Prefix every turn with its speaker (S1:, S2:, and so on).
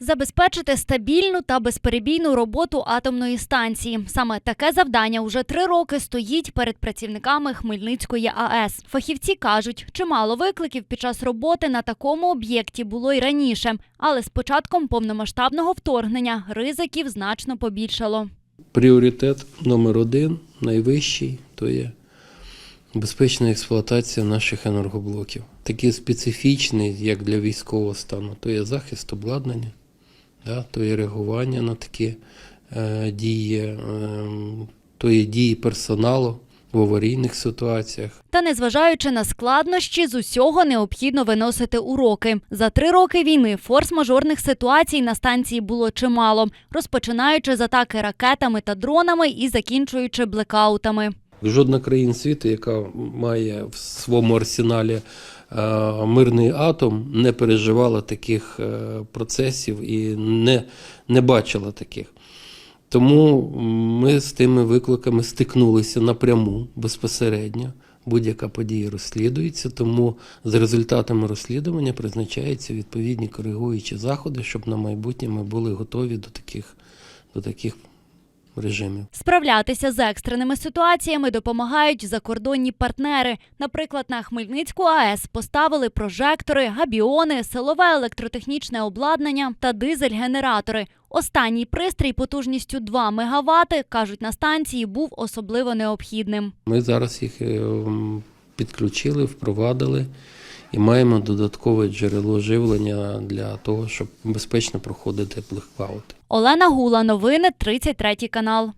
S1: Забезпечити стабільну та безперебійну роботу атомної станції. Саме таке завдання уже три роки стоїть перед працівниками Хмельницької АЕС. Фахівці кажуть, чимало викликів під час роботи на такому об'єкті було й раніше, але з початком повномасштабного вторгнення ризиків значно побільшало.
S2: Пріоритет номер один, найвищий, то є безпечна експлуатація наших енергоблоків. Такий специфічний, як для військового стану, то є захист обладнання, да, то є реагування на такі е, дії, е, то є дії персоналу в аварійних ситуаціях.
S1: Та незважаючи на складнощі, з усього необхідно виносити уроки. За три роки війни форс-мажорних ситуацій на станції було чимало, розпочинаючи з атаки ракетами та дронами і закінчуючи блекаутами.
S2: Жодна країна світу, яка має в своєму арсеналі мирний атом, не переживала таких е, процесів і не, не бачила таких. Тому ми з тими викликами стикнулися напряму, безпосередньо. Будь-яка подія розслідується, тому за результатами розслідування призначаються відповідні коригуючі заходи, щоб на майбутнє ми були готові до таких, до таких режимів.
S1: Справлятися з екстреними ситуаціями допомагають закордонні партнери. Наприклад, на Хмельницьку АЕС поставили прожектори, габіони, силове електротехнічне обладнання та дизель-генератори. Останній пристрій потужністю 2 МВт, кажуть на станції, був особливо необхідним.
S2: Ми зараз їх е, підключили, впровадили і маємо додаткове джерело живлення для того, щоб безпечно проходити блекаути.
S1: Олена Гула, новини 33 канал.